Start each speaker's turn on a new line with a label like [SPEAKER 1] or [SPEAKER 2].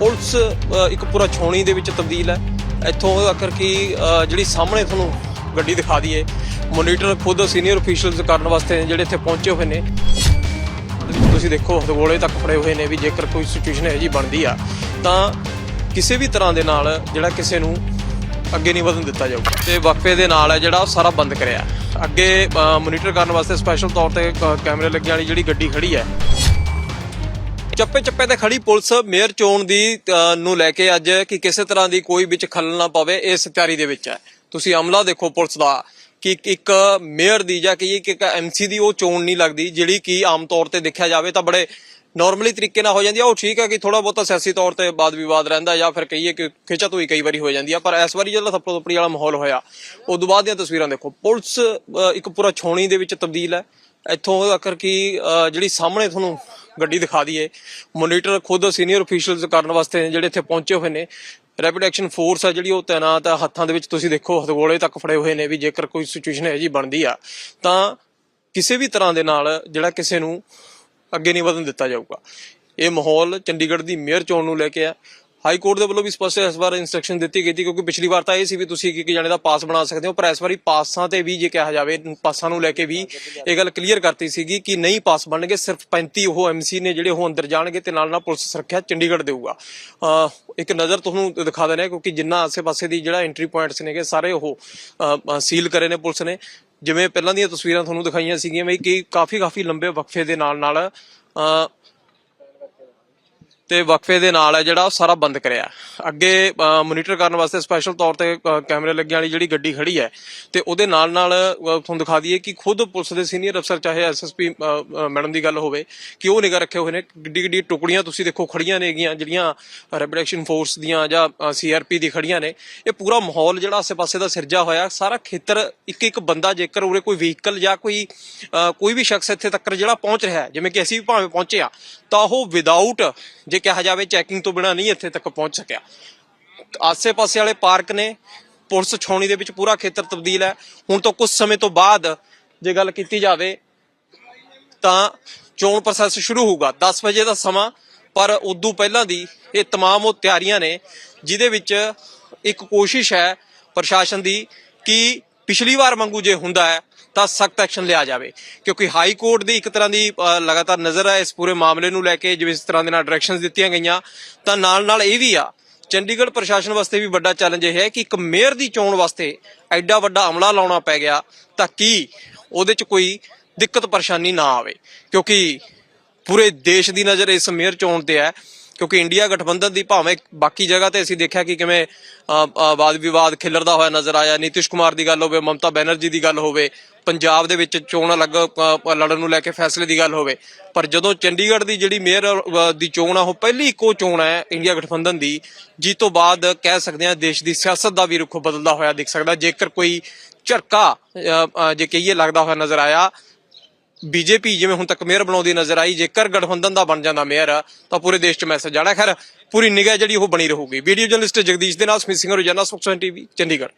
[SPEAKER 1] Police ਇੱਕ ਪੂਰਾ ਛਾਉਣੀ ਦੇ ਵਿੱਚ ਤਬਦੀਲ ਹੈ। ਇੱਥੋਂ ਆਖਰ ਕਿ ਜਿਹੜੀ ਸਾਹਮਣੇ ਤੁਹਾਨੂੰ ਗੱਡੀ ਦਿਖਾ ਦਈਏ, ਮੋਨੀਟਰ ਖੁਦ ਸੀਨੀਅਰ ਅਫੀਸ਼ੀਅਲਸ ਕਰਨ ਵਾਸਤੇ ਜਿਹੜੇ ਇੱਥੇ ਪਹੁੰਚੇ ਹੋਏ ਨੇ। ਤੁਸੀਂ ਦੇਖੋ, ਹਥਗੋਲੇ ਤੱਕ ਫੜੇ ਹੋਏ ਨੇ ਵੀ ਜੇਕਰ ਕੋਈ ਸਿਚੁਏਸ਼ਨ ਹੈ ਜੀ ਬਣਦੀ ਆ, ਤਾਂ ਕਿਸੇ ਵੀ ਤਰ੍ਹਾਂ ਦੇ ਨਾਲ ਜਿਹੜਾ ਕਿਸੇ ਨੂੰ ਅੱਗੇ ਨਹੀਂ ਵਧਣ ਦਿੱਤਾ ਜਾਊਗਾ। ਤੇ ਵਕਫੇ ਦੇ ਨਾਲ ਹੈ ਜਿਹੜਾ ਉਹ ਸਾਰਾ ਬੰਦ ਕਰਿਆ। ਅੱਗੇ ਮੋਨੀਟਰ ਕਰਨ ਵਾਸਤੇ ਸਪੈਸ਼ਲ ਤੌਰ ਤੇ ਕੈਮਰੇ ਲੱਗਣ ਵਾਲੀ ਜਿਹੜੀ ਗੱਡੀ ਖੜੀ ਹੈ ਚੱਪੇ ਚੱਪੇ ਤੇ ਖੜੀ ਪੁਲਿਸ ਮੇਅਰ ਚੋਣ ਦੀ ਅ, ਨੂੰ ਲੈ ਕੇ ਅੱਜ ਕਿ ਕਿਸੇ ਤਰ੍ਹਾਂ ਦੀ ਕੋਈ ਵਿੱਚ ਖਲਲ ਨਾ ਪਵੇ ਇਸ ਤਿਆਰੀ ਦੇ ਵਿੱਚ ਹੈ। ਤੁਸੀਂ ਅਮਲਾ ਦੇਖੋ ਪੁਲਿਸ ਦਾ ਕਿ ਇੱਕ ਮੇਅਰ ਦੀ ਜਾਂ ਕਿ ਇੱਕ ਐਮਸੀ ਦੀ ਉਹ ਚੋਣ ਨਹੀਂ ਲੱਗਦੀ ਜਿਹੜੀ ਕਿ ਆਮ ਤੌਰ ਤੇ ਦੇਖਿਆ ਜਾਵੇ ਤਾਂ ਬੜੇ ਨਾਰਮਲੀ ਤਰੀਕੇ ਨਾਲ ਹੋ ਜਾਂਦੀ ਆ ਉਹ ਠੀਕ ਹੈ ਕਿ ਥੋੜਾ ਬਹੁਤਾ ਸਿਆਸੀ ਤੌਰ ਤੇ ਬਾਦ ਵਿਵਾਦ ਰਹਿੰਦਾ ਜਾਂ ਫਿਰ ਕਹੀਏ ਕਿ ਖਿੱਚਾ ਤੋਈ ਕਈ ਵਾਰੀ ਹੋ ਜਾਂਦੀ ਆ ਪਰ ਇਸ ਵਾਰੀ ਜਿਹੜਾ ਥੱਪੜ ਥੱਪੜੀ ਵਾਲਾ ਮਾਹੌਲ ਹੋਇਆ ਉਦੋਂ ਬਾਅਦ ਦੀਆਂ ਤਸਵੀਰਾਂ ਦੇਖੋ। ਪੁਲਿਸ ਅ, ਇੱਕ ਪੂਰਾ ਛੋਣੀ ਦੇ ਵਿੱਚ ਤਬਦੀਲ ਹੈ। ਇੱਥੋਂ ਤੱਕ ਕਿ ਜਿਹੜੀ ਸਾਹਮਣੇ ਤੁਹਾਨੂੰ ਗੱਡੀ ਦਿਖਾ ਦਈਏ, ਮੋਨੀਟਰ ਖੁਦ ਸੀਨੀਅਰ ਅਫੀਸ਼ੀਅਲਸ ਕਰਨ ਵਾਸਤੇ ਜਿਹੜੇ ਇੱਥੇ ਪਹੁੰਚੇ ਹੋਏ ਨੇ ਰੈਪਿਡ ਐਕਸ਼ਨ ਫੋਰਸ ਆ ਜਿਹੜੀ ਉਹ ਤਾਇਨਾਤ ਆ, ਹੱਥਾਂ ਦੇ ਵਿੱਚ ਤੁਸੀਂ ਦੇਖੋ ਹਥਗੋਲੇ ਤੱਕ ਫੜੇ ਹੋਏ ਨੇ ਵੀ ਜੇਕਰ ਕੋਈ ਸਿਚੁਏਸ਼ਨ ਹੈ ਜੀ ਬਣਦੀ ਆ, ਤਾਂ ਕਿਸੇ ਵੀ ਤਰ੍ਹਾਂ ਦੇ ਨਾਲ ਜਿਹੜਾ ਕਿਸੇ ਨੂੰ ਅੱਗੇ ਨਹੀਂ ਵਧਣ ਦਿੱਤਾ ਜਾਊਗਾ। ਇਹ ਮਾਹੌਲ ਚੰਡੀਗੜ੍ਹ ਦੀ ਮੇਅਰ ਚੋਣ ਨੂੰ ਲੈ ਕੇ ਆ ਹਾਈ ਕੋਰਟ ਦੇ ਵੱਲੋਂ ਵੀ ਸਪਸ਼ਟ ਇਸ ਵਾਰ ਇਨਸਟਰਕਸ਼ਨ ਦਿੱਤੀ ਗਈ ਸੀ, ਕਿਉਂਕਿ ਪਿਛਲੀ ਵਾਰ ਤਾਂ ਇਹ ਸੀ ਵੀ ਤੁਸੀਂ ਇੱਕ ਇੱਕ ਜਣੇ ਦਾ ਪਾਸ ਬਣਾ ਸਕਦੇ ਹੋ, ਪਰ ਇਸ ਵਾਰੀ ਪਾਸਾਂ ਤੇ ਵੀ ਜੇ ਕਿਹਾ ਜਾਵੇ, ਪਾਸਾਂ ਨੂੰ ਲੈ ਕੇ ਵੀ ਇਹ ਗੱਲ ਕਲੀਅਰ ਕਰਤੀ ਸੀਗੀ ਕਿ ਨਹੀਂ ਪਾਸ ਬਣਨਗੇ, ਸਿਰਫ 35 ਉਹ ਐਮਸੀ ਨੇ ਜਿਹੜੇ ਉਹ ਅੰਦਰ ਜਾਣਗੇ ਤੇ ਨਾਲ ਨਾਲ ਪੁਲਿਸ ਸੁਰੱਖਿਆ ਚੰਡੀਗੜ੍ਹ ਦੇਊਗਾ। ਅਹ ਇੱਕ ਨਜ਼ਰ ਤੁਹਾਨੂੰ ਦਿਖਾ ਦਿੰਦੇ ਹਾਂ, ਕਿਉਂਕਿ ਜਿੰਨਾ ਆਸੇ-ਪਾਸੇ ਦੀ ਜਿਹੜਾ ਐਂਟਰੀ ਪੁਆਇੰਟਸ ਨੇਗੇ ਸਾਰੇ ਉਹ ਸੀਲ ਕਰੇ ਨੇ ਪੁਲਿਸ ਨੇ। ਜਿਵੇਂ ਪਹਿਲਾਂ ਦੀਆਂ ਤਸਵੀਰਾਂ ਤੁਹਾਨੂੰ ਦਿਖਾਈਆਂ ਸੀਗੀਆਂ ਵੀ ਕਿ ਕਾਫੀ ਕਾਫੀ ਲੰਬੇ ਵਕਫੇ ਦੇ ਨਾਲ ਨਾਲ ਤੇ ਵਕਫੇ ਦੇ ਨਾਲ ਹੈ ਜਿਹੜਾ ਉਹ ਸਾਰਾ ਬੰਦ ਕਰਿਆ। ਅੱਗੇ ਮੋਨੀਟਰ ਕਰਨ ਵਾਸਤੇ ਸਪੈਸ਼ਲ ਤੌਰ ਤੇ ਕੈਮਰੇ ਲੱਗਿਆ ਵਾਲੀ ਜਿਹੜੀ ਗੱਡੀ ਖੜੀ ਹੈ, ਤੇ ਉਹਦੇ ਨਾਲ ਨਾਲ ਤੁਹਾਨੂੰ ਦਿਖਾ ਦਈਏ ਕਿ ਖੁਦ ਪੁਲਿਸ ਦੇ ਸੀਨੀਅਰ ਅਫਸਰ, ਚਾਹੇ ਐਸਐਸਪੀ ਮੈਡਮ ਦੀ ਗੱਲ ਹੋਵੇ, ਕਿ ਉਹ ਨਿਗਾਹ ਰੱਖੇ ਹੋਏ ਨੇ। ਗੱਡੀ ਗੱਡੀ ਟੁਕੜੀਆਂ ਤੁਸੀਂ ਦੇਖੋ ਖੜੀਆਂ ਨੇਗੀਆਂ ਜਿਹੜੀਆਂ ਰੈਪਿਡ ਐਕਸ਼ਨ ਫੋਰਸ ਦੀਆਂ ਜਾਂ ਸੀਆਰਪੀ ਦੀ ਖੜੀਆਂ ਨੇ। ਇਹ ਪੂਰਾ ਮਾਹੌਲ ਜਿਹੜਾ ਆਸੇ-ਪਾਸੇ ਦਾ ਸਿਰਜਾ ਹੋਇਆ, ਸਾਰਾ ਖੇਤਰ ਇੱਕ ਇੱਕ ਬੰਦਾ ਜੇਕਰ ਉਰੇ ਕੋਈ ਵਹੀਕਲ ਜਾਂ ਕੋਈ ਕੋਈ ਵੀ ਸ਼ਖਸ ਇੱਥੇ ਤੱਕ ਜਿਹੜਾ ਪਹੁੰਚ ਰਿਹਾ ਹੈ, ਜਿਵੇਂ ਕਿ ਅਸੀਂ ਵੀ ਭਾਵੇਂ ਪਹੁੰਚੇ ਆ ਤਾਂ ਉਹ ਵਿਦਆਊਟ ਜੇ ਕਿਹਾ ਜਾਵੇ ਚੈਕਿੰਗ ਤੋਂ ਬਿਨਾ ਨਹੀਂ ਇੱਥੇ ਤੱਕ ਪਹੁੰਚ ਸਕਿਆ ਆਸੇ-ਪਾਸੇ ਵਾਲੇ ਪਾਰਕ ਨੇ ਪੁਲਿਸ ਛਾਉਣੀ ਦੇ ਵਿੱਚ ਪੂਰਾ ਖੇਤਰ ਤਬਦੀਲ ਹੈ ਹੁਣ ਤੋਂ ਕੁਝ ਸਮੇਂ ਤੋਂ ਬਾਅਦ ਜੇ ਗੱਲ ਕੀਤੀ ਜਾਵੇ ਤਾਂ ਚੋਣ ਪ੍ਰੋਸੈਸ ਸ਼ੁਰੂ ਹੋਊਗਾ 10 ਵਜੇ ਦਾ ਸਮਾਂ ਪਰ ਉਦੋਂ ਪਹਿਲਾਂ ਦੀ ਇਹ तमाम ਉਹ ਤਿਆਰੀਆਂ ਨੇ ਜਿਹਦੇ ਵਿੱਚ ਇੱਕ ਕੋਸ਼ਿਸ਼ ਹੈ ਪ੍ਰਸ਼ਾਸਨ ਦੀ ਕਿ ਪਿਛਲੀ ਵਾਰ ਵਾਂਗੂ ਜੇ ਹੁੰਦਾ ਹੈ ਤਾਂ ਸਖਤ ਐਕਸ਼ਨ ਲਿਆ ਜਾਵੇ। ਕਿਉਂਕਿ ਹਾਈ ਕੋਰਟ ਦੀ ਇੱਕ ਤਰ੍ਹਾਂ ਦੀ ਲਗਾਤਾਰ ਨਜ਼ਰ ਹੈ ਇਸ ਪੂਰੇ ਮਾਮਲੇ ਨੂੰ ਲੈ ਕੇ, ਜਿਵੇਂ ਇਸ ਤਰ੍ਹਾਂ ਦੇ ਨਾਲ ਡਾਇਰੈਕਸ਼ਨਸ ਦਿੱਤੀਆਂ ਗਈਆਂ, ਤਾਂ ਨਾਲ ਨਾਲ ਇਹ ਵੀ ਆ, ਚੰਡੀਗੜ੍ਹ ਪ੍ਰਸ਼ਾਸਨ ਵਾਸਤੇ ਵੀ ਵੱਡਾ ਚੈਲੰਜ ਇਹ ਹੈ ਕਿ ਇੱਕ ਮੇਅਰ ਦੀ ਚੋਣ ਵਾਸਤੇ ਐਡਾ ਵੱਡਾ ਅਮਲਾ ਲਾਉਣਾ ਪੈ ਗਿਆ, ਤਾਂ ਕੀ ਉਹਦੇ 'ਚ ਕੋਈ ਦਿੱਕਤ ਪਰੇਸ਼ਾਨੀ ਨਾ ਆਵੇ। ਕਿਉਂਕਿ ਪੂਰੇ ਦੇਸ਼ ਦੀ ਨਜ਼ਰ ਇਸ ਮੇਅਰ ਚੋਣ ਤੇ ਹੈ। ਕਿਉਂਕਿ ਇੰਡੀਆ ਗਠਬੰਧਨ ਦੀ ਭਾਵੇਂ ਬਾਕੀ ਜਗ੍ਹਾ ਤੇ ਅਸੀਂ ਦੇਖਿਆ ਕਿ ਕਿਵੇਂ ਵਾਦ ਵਿਵਾਦ ਖਿਲਰਦਾ ਹੋਇਆ ਨਜ਼ਰ ਆਇਆ, ਨਿਤਿਸ਼ ਕੁਮਾਰ ਦੀ ਗੱਲ ਹੋਵੇ, ਮਮਤਾ ਬੈਨਰਜੀ ਦੀ ਗੱਲ ਹੋਵੇ, ਪੰਜਾਬ ਦੇ ਵਿੱਚ ਚੋਣ ਅਲੱਗ ਲੜਨ ਨੂੰ ਲੈ ਕੇ ਫੈਸਲੇ ਦੀ ਗੱਲ ਹੋਵੇ, ਪਰ ਜਦੋਂ ਚੰਡੀਗੜ੍ਹ ਦੀ ਜਿਹੜੀ ਮੇਅਰ ਦੀ ਚੋਣ ਆ, ਉਹ ਪਹਿਲੀ ਇੱਕੋ ਚੋਣ ਹੈ ਇੰਡੀਆ ਗਠਬੰਧਨ ਦੀ, ਜਿਸ ਤੋਂ ਬਾਅਦ ਕਹਿ ਸਕਦੇ ਹਾਂ ਦੇਸ਼ ਦੀ ਸਿਆਸਤ ਦਾ ਵੀ ਰੁਖ ਬਦਲਦਾ ਹੋਇਆ ਦਿਖ ਸਕਦਾ, ਜੇਕਰ ਕੋਈ ਝਟਕਾ ਜੇ ਕਹੀਏ ਲੱਗਦਾ ਹੋਇਆ ਨਜ਼ਰ ਆਇਆ ਬੀਜੇਪੀ ਜਿਵੇਂ ਹੁਣ ਤੱਕ ਮੇਅਰ ਬਣਾਉਂਦੀ ਨਜ਼ਰ ਆਈ, ਜੇਕਰ ਗਠਬੰਧਨ ਦਾ ਬਣ ਜਾਂਦਾ ਮੇਅਰ, ਤਾਂ ਪੂਰੇ ਦੇਸ਼ 'ਚ ਮੈਸੇਜ ਜਾਣਾ ਖੈਰ, ਪੂਰੀ ਨਿਗਾਹ ਜਿਹੜੀ ਉਹ ਬਣੀ ਰਹੂਗੀ। ਵੀਡੀਓ ਜਰਨਲਿਸਟ ਜਗਦੀਸ਼ ਦੇ ਨਾਲ ਸਮਿਤ ਸਿੰਘ, ਰੋਜ਼ਾਨਾ ਸੁਖਸਨ ਟੀਵੀ, ਚੰਡੀਗੜ੍ਹ।